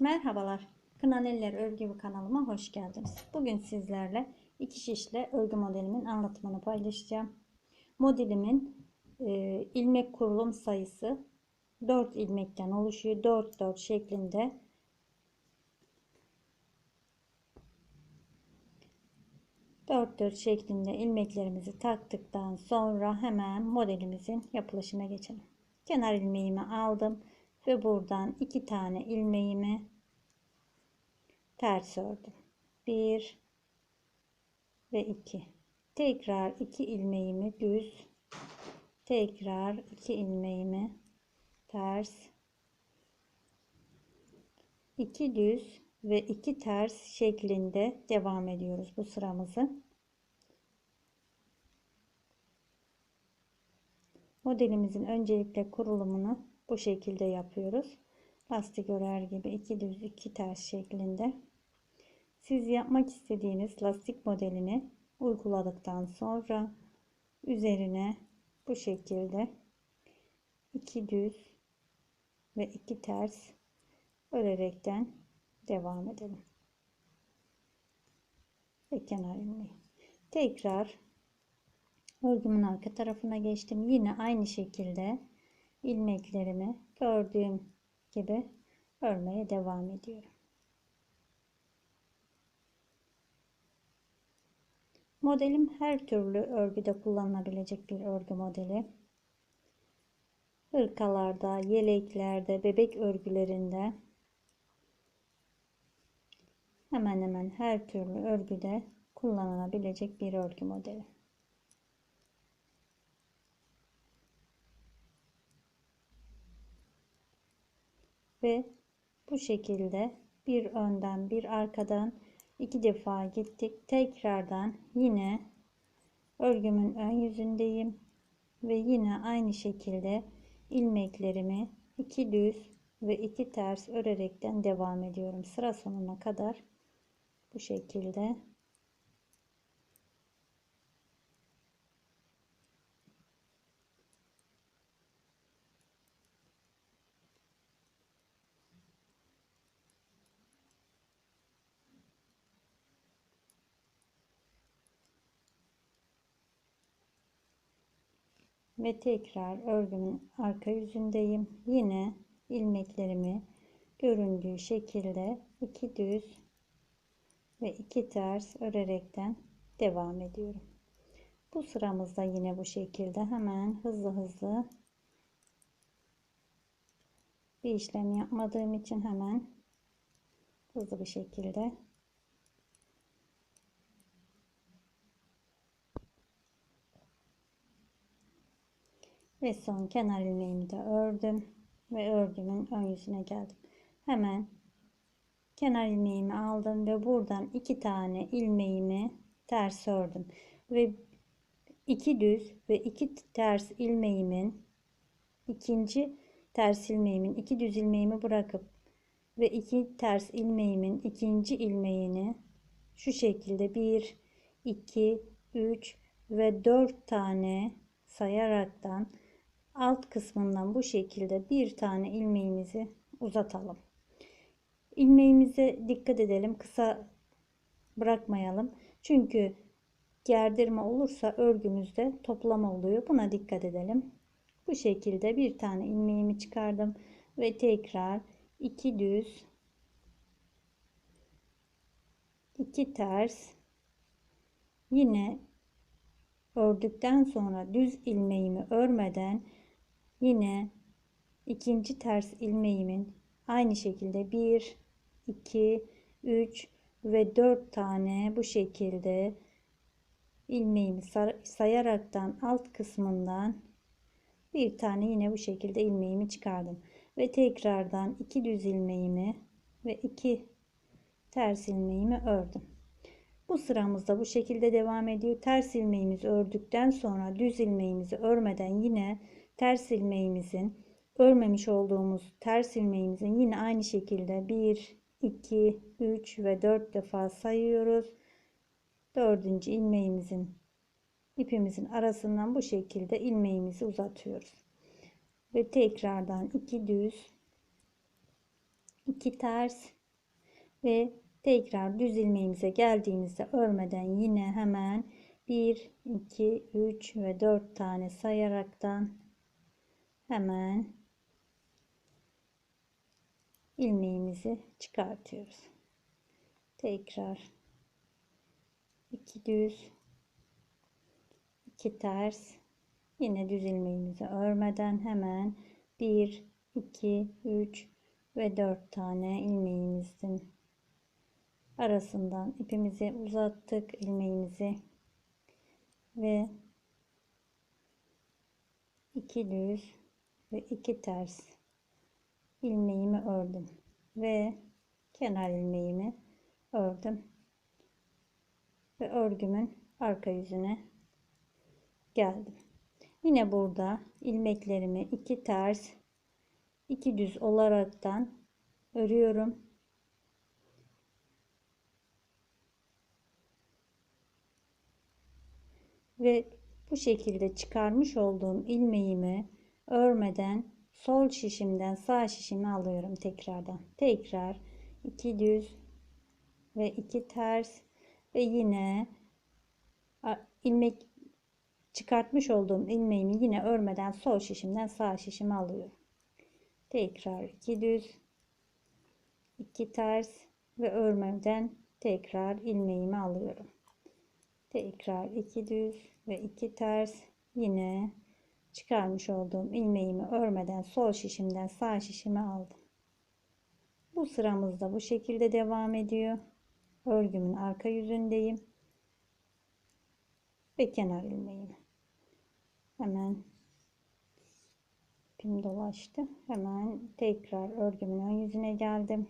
Merhabalar. Kınaneller Örgü kanalıma hoş geldiniz. Bugün sizlerle iki şişle örgü modelimin anlatımını paylaşacağım. Modelimin e, ilmek kurulum sayısı 4 ilmekten oluşuyor. 4 4 şeklinde. Dört dört şeklinde ilmeklerimizi taktıktan sonra hemen modelimizin yapılışına geçelim. Kenar ilmeğimi aldım ve buradan iki tane ilmeğimi ters ördüm. 1 ve 2. Tekrar 2 ilmeğimi düz, tekrar 2 ilmeğimi ters, 2 düz ve 2 ters şeklinde devam ediyoruz bu sıramızı. Modelimizin öncelikle kurulumunu bu şekilde yapıyoruz. Lastik örer gibi iki düz iki ters şeklinde. Siz yapmak istediğiniz lastik modelini uyguladıktan sonra üzerine bu şekilde iki düz ve iki ters örerekten devam edelim. Ve kenar ilmeği. Tekrar örgümün arka tarafına geçtim. Yine aynı şekilde ilmeklerimi gördüğüm gibi örmeye devam ediyorum. Modelim her türlü örgüde kullanılabilecek bir örgü modeli. Hırkalarda, yeleklerde, bebek örgülerinde hemen hemen her türlü örgüde kullanılabilecek bir örgü modeli. Ve bu şekilde bir önden bir arkadan iki defa gittik. Tekrardan yine örgümün ön yüzündeyim. Ve yine aynı şekilde ilmeklerimi iki düz ve iki ters örerekten devam ediyorum. Sıra sonuna kadar bu şekilde ve tekrar örgümün arka yüzündeyim. Yine ilmeklerimi göründüğü şekilde iki düz ve iki ters örerekten devam ediyorum. Bu sıramızda yine bu şekilde hemen hızlı hızlı bir işlem yapmadığım için hemen hızlı bir şekilde ve son kenar ilmeğimi de ördüm ve örgümün ön yüzüne geldim. Hemen kenar ilmeğimi aldım ve buradan iki tane ilmeğimi ters ördüm. Ve iki düz ve iki ters ilmeğimin ikinci ters ilmeğimin iki düz ilmeğimi bırakıp ve iki ters ilmeğimin ikinci ilmeğini şu şekilde 1 2 3 ve 4 tane sayaraktan alt kısmından bu şekilde bir tane ilmeğimizi uzatalım. İlmeğimize dikkat edelim. Kısa bırakmayalım. Çünkü gerdirme olursa örgümüzde toplama oluyor. Buna dikkat edelim. Bu şekilde bir tane ilmeğimi çıkardım ve tekrar iki düz iki ters yine ördükten sonra düz ilmeğimi örmeden yine ikinci ters ilmeğimin aynı şekilde 1 2 3 ve 4 tane bu şekilde ilmeğimi sayaraktan alt kısmından bir tane yine bu şekilde ilmeğimi çıkardım ve tekrardan iki düz ilmeğimi ve iki ters ilmeğimi ördüm. Bu sıramızda bu şekilde devam ediyor. Ters ilmeğimizi ördükten sonra düz ilmeğimizi örmeden yine ters ilmeğimizin örmemiş olduğumuz ters ilmeğimizin yine aynı şekilde 1 2 3 ve 4 defa sayıyoruz. Dördüncü ilmeğimizin ipimizin arasından bu şekilde ilmeğimizi uzatıyoruz. Ve tekrardan iki düz 2 ters ve tekrar düz ilmeğimize geldiğimizde örmeden yine hemen 1 2 3 ve 4 tane sayaraktan hemen ilmeğimizi çıkartıyoruz. Tekrar 2 düz 2 ters yine düz ilmeğimizi örmeden hemen 1 2 3 ve 4 tane ilmeğimizin arasından ipimizi uzattık ilmeğimizi ve 2 düz ve 2 ters ilmeğimi ördüm ve kenar ilmeğimi ördüm ve örgümün arka yüzüne geldim. Yine burada ilmeklerimi iki ters iki düz olaraktan örüyorum. Ve bu şekilde çıkarmış olduğum ilmeğimi örmeden sol şişimden sağ şişimi alıyorum tekrardan. Tekrar iki düz ve iki ters ve yine ilmek çıkartmış olduğum ilmeğimi yine örmeden sol şişimden sağ şişimi alıyorum. Tekrar iki düz, iki ters ve örmeden tekrar ilmeğimi alıyorum. Tekrar iki düz ve iki ters yine çıkarmış olduğum ilmeğimi örmeden sol şişimden sağ şişimi aldım. Bu sıramızda bu şekilde devam ediyor. Örgümün arka yüzündeyim ve kenar ilmeğimi. Hemen ipim dolaştı. Hemen tekrar örgümün ön yüzüne geldim.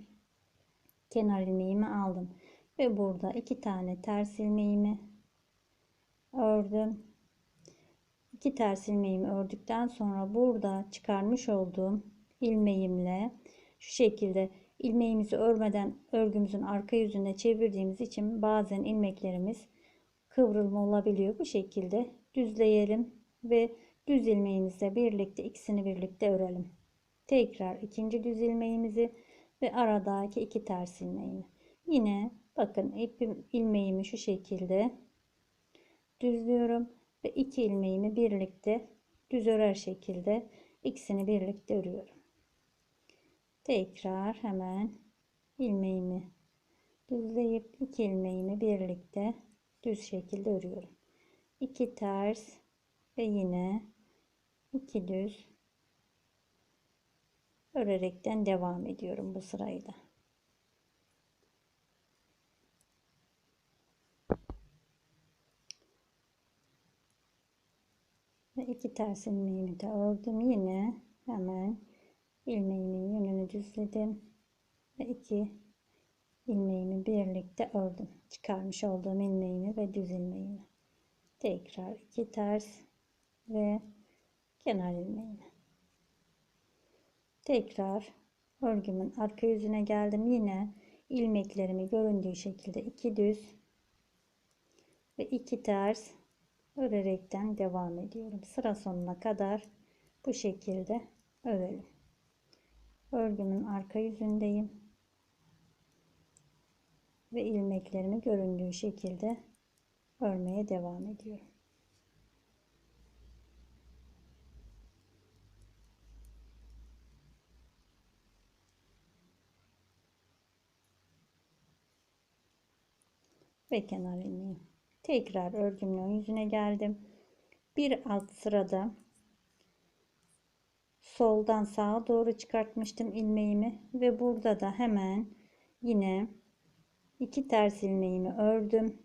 Kenar ilmeğimi aldım. Ve burada iki tane ters ilmeğimi ördüm. İki ters ilmeğimi ördükten sonra burada çıkarmış olduğum ilmeğimle şu şekilde ilmeğimizi örmeden örgümüzün arka yüzüne çevirdiğimiz için bazen ilmeklerimiz kıvrılma olabiliyor. Bu şekilde düzleyelim ve düz ilmeğimizle birlikte ikisini birlikte örelim. Tekrar ikinci düz ilmeğimizi ve aradaki iki ters ilmeğimi. Yine bakın ipim ilmeğimi şu şekilde düzlüyorum ve iki ilmeğimi birlikte düz örer şekilde ikisini birlikte örüyorum. Tekrar hemen ilmeğimi düzleyip iki ilmeğimi birlikte düz şekilde örüyorum. 2 ters ve yine 2 düz örerekten devam ediyorum bu sırayı da. Ve iki ters ilmeğimi de ördüm. Yine hemen ilmeğimin yönünü düzledim. Ve iki ilmeğimi birlikte ördüm. Çıkarmış olduğum ilmeğimi ve düz ilmeğimi. Tekrar iki ters ve kenar ilmeğimi. Tekrar örgümün arka yüzüne geldim. Yine ilmeklerimi göründüğü şekilde iki düz ve iki ters örerekten devam ediyorum. Sıra sonuna kadar bu şekilde örelim. Örgümün arka yüzündeyim ve ilmeklerimi göründüğü şekilde örmeye devam ediyorum. Ve kenar ilmeği. Tekrar örgümün yüzüne geldim. Bir alt sırada soldan sağa doğru çıkartmıştım ilmeğimi ve burada da hemen yine iki ters ilmeğimi ördüm.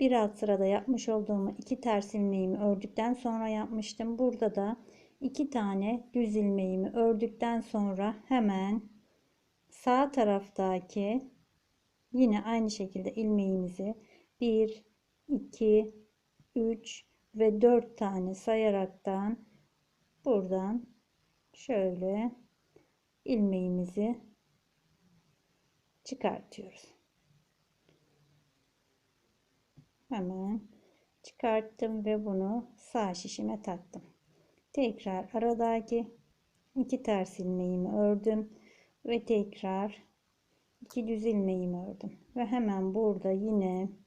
Bir alt sırada yapmış olduğum iki ters ilmeğimi ördükten sonra yapmıştım. Burada da iki tane düz ilmeğimi ördükten sonra hemen sağ taraftaki yine aynı şekilde ilmeğimizi 1 2 3 ve 4 tane sayaraktan buradan şöyle ilmeğimizi çıkartıyoruz. Hemen çıkarttım ve bunu sağ şişime taktım. Tekrar aradaki iki ters ilmeğimi ördüm. ve tekrar iki düz ilmeğimi ördüm ve hemen burada yine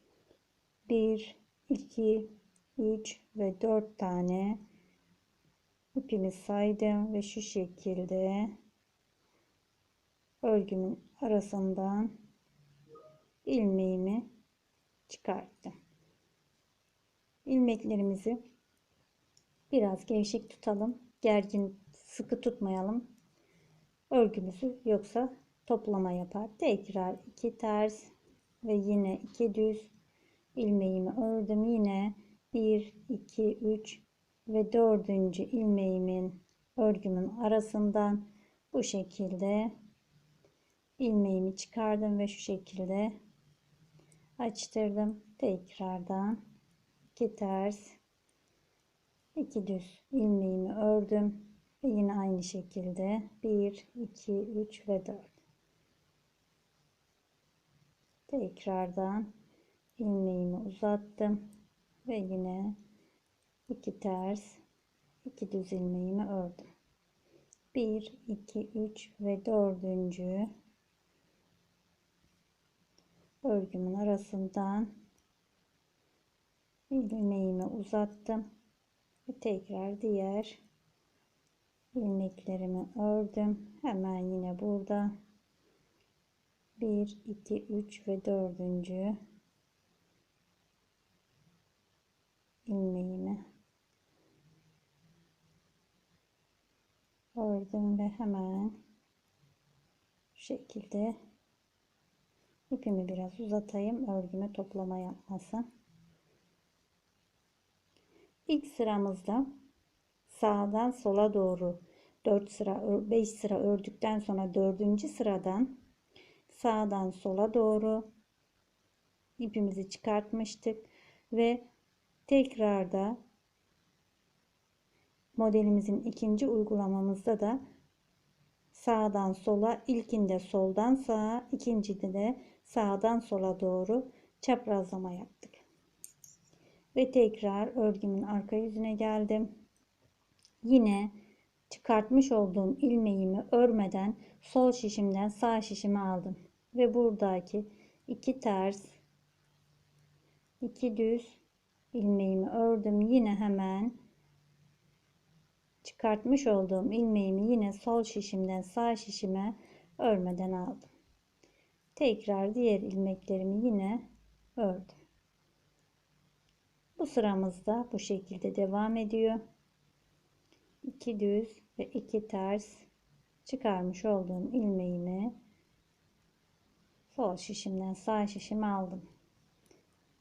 1 2 3 ve 4 tane ipimi saydım ve şu şekilde örgümün arasından ilmeğimi çıkarttım. ilmeklerimizi biraz gevşek tutalım. Gergin sıkı tutmayalım. Örgümüzü yoksa toplama yapar. Tekrar iki ters ve yine iki düz ilmeğimi ördüm. Yine 1 2 3 ve dördüncü ilmeğimin örgümün arasından bu şekilde ilmeğimi çıkardım ve şu şekilde açtırdım. Tekrardan iki ters iki düz ilmeğimi ördüm ve yine aynı şekilde 1 2 3 ve 4 tekrardan ilmeğimi uzattım ve yine iki ters iki düz ilmeğimi ördüm. 1 2 3 ve dördüncü örgümün arasından ilmeğimi uzattım ve tekrar diğer ilmeklerimi ördüm. Hemen yine burada 1 2 3 ve dördüncü ilmeğimi ördüm ve hemen şu şekilde ipimi biraz uzatayım örgüme toplama yapmasın İlk sıramızda sağdan sola doğru 4 sıra 5 sıra ördükten sonra 4. sıradan sağdan sola doğru ipimizi çıkartmıştık ve tekrarda modelimizin ikinci uygulamamızda da sağdan sola ilkinde soldan sağa ikincide de sağdan sola doğru çaprazlama yaptık. Ve tekrar örgümün arka yüzüne geldim. Yine çıkartmış olduğum ilmeğimi örmeden sol şişimden sağ şişimi aldım. Ve buradaki iki ters iki düz ilmeğimi ördüm. Yine hemen çıkartmış olduğum ilmeğimi yine sol şişimden sağ şişime örmeden aldım. Tekrar diğer ilmeklerimi yine ördüm. Bu sıramızda bu şekilde devam ediyor. 2 düz ve 2 ters çıkarmış olduğum ilmeğimi sol şişimden sağ şişime aldım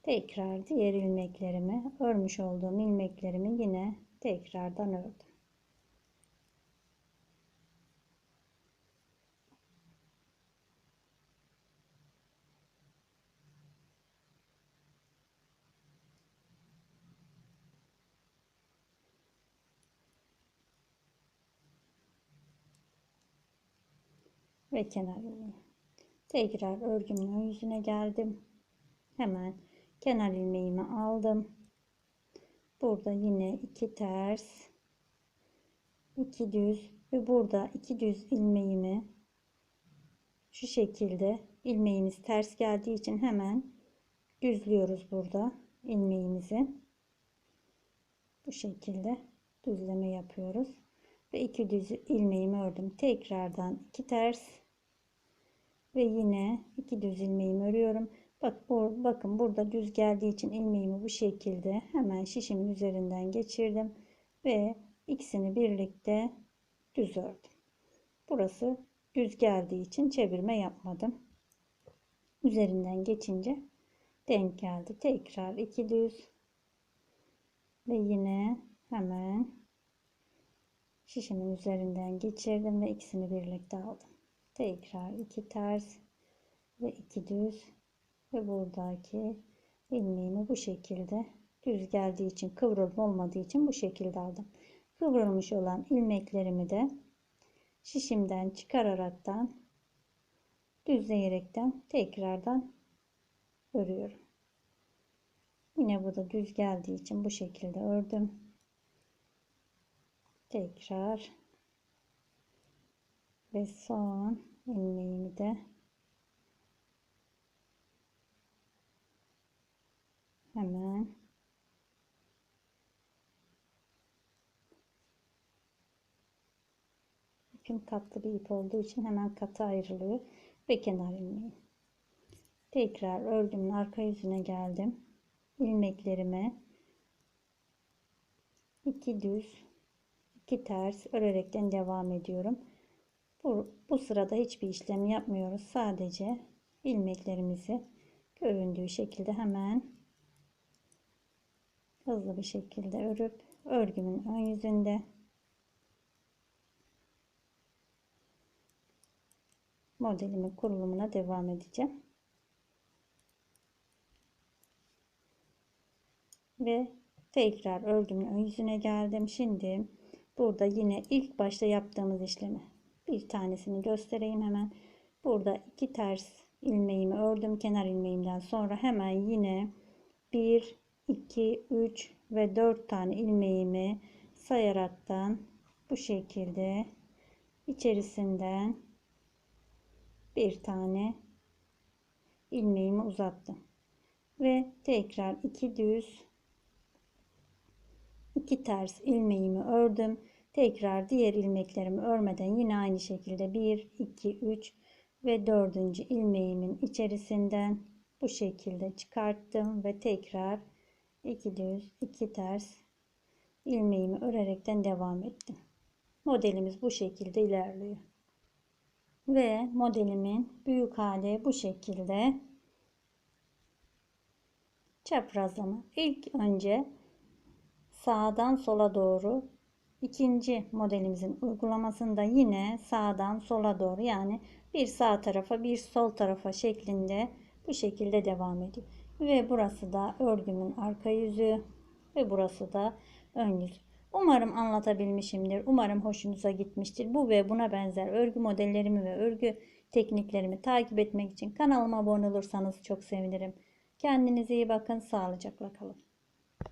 tekrar diğer ilmeklerimi örmüş olduğum ilmeklerimi yine tekrardan ördüm ve kenar ilmeği. Tekrar örgümün ön yüzüne geldim. Hemen kenar ilmeğimi aldım. Burada yine iki ters, iki düz ve burada iki düz ilmeğimi şu şekilde ilmeğimiz ters geldiği için hemen düzlüyoruz burada ilmeğimizi. Bu şekilde düzleme yapıyoruz. Ve iki düz ilmeğimi ördüm. Tekrardan iki ters ve yine iki düz ilmeğimi örüyorum. Bak bu, bakın burada düz geldiği için ilmeğimi bu şekilde hemen şişimin üzerinden geçirdim ve ikisini birlikte düz ördüm. Burası düz geldiği için çevirme yapmadım. Üzerinden geçince denk geldi. Tekrar iki düz ve yine hemen şişimin üzerinden geçirdim ve ikisini birlikte aldım tekrar iki ters ve iki düz ve buradaki ilmeğimi bu şekilde düz geldiği için kıvrılma olmadığı için bu şekilde aldım. Kıvrılmış olan ilmeklerimi de şişimden çıkararaktan düzleyerekten tekrardan örüyorum. Yine bu da düz geldiği için bu şekilde ördüm. Tekrar ve son ilmeğimi de hemen. İpim katlı bir ip olduğu için hemen katı ayrılıyor. Ve kenar ilmeği tekrar ördümün arka yüzüne geldim. İlmeklerime iki düz iki ters örerekten devam ediyorum. Bu, bu sırada hiçbir işlem yapmıyoruz. Sadece ilmeklerimizi göründüğü şekilde hemen hızlı bir şekilde örüp örgümün ön yüzünde modelimin kurulumuna devam edeceğim. Ve tekrar örgümün ön yüzüne geldim. Şimdi burada yine ilk başta yaptığımız işlemi bir tanesini göstereyim hemen. Burada iki ters ilmeğimi ördüm kenar ilmeğimden sonra hemen yine 1 2 3 ve 4 tane ilmeğimi sayaraktan bu şekilde içerisinden bir tane ilmeğimi uzattım. Ve tekrar iki düz iki ters ilmeğimi ördüm. Tekrar diğer ilmeklerimi örmeden yine aynı şekilde 1 2 3 ve dördüncü ilmeğimin içerisinden bu şekilde çıkarttım ve tekrar iki düz iki ters. İlmeğimi örerekten devam ettim. Modelimiz bu şekilde ilerliyor. Ve modelimin büyük hali bu şekilde. Çaprazlama ilk önce sağdan sola doğru ikinci modelimizin uygulamasında yine sağdan sola doğru yani bir sağ tarafa bir sol tarafa şeklinde bu şekilde devam ediyor ve burası da örgümün arka yüzü ve burası da ön yüzü Umarım anlatabilmişimdir. Umarım hoşunuza gitmiştir. Bu ve buna benzer örgü modellerimi ve örgü tekniklerimi takip etmek için kanalıma abone olursanız çok sevinirim. Kendinize iyi bakın. Sağlıcakla kalın.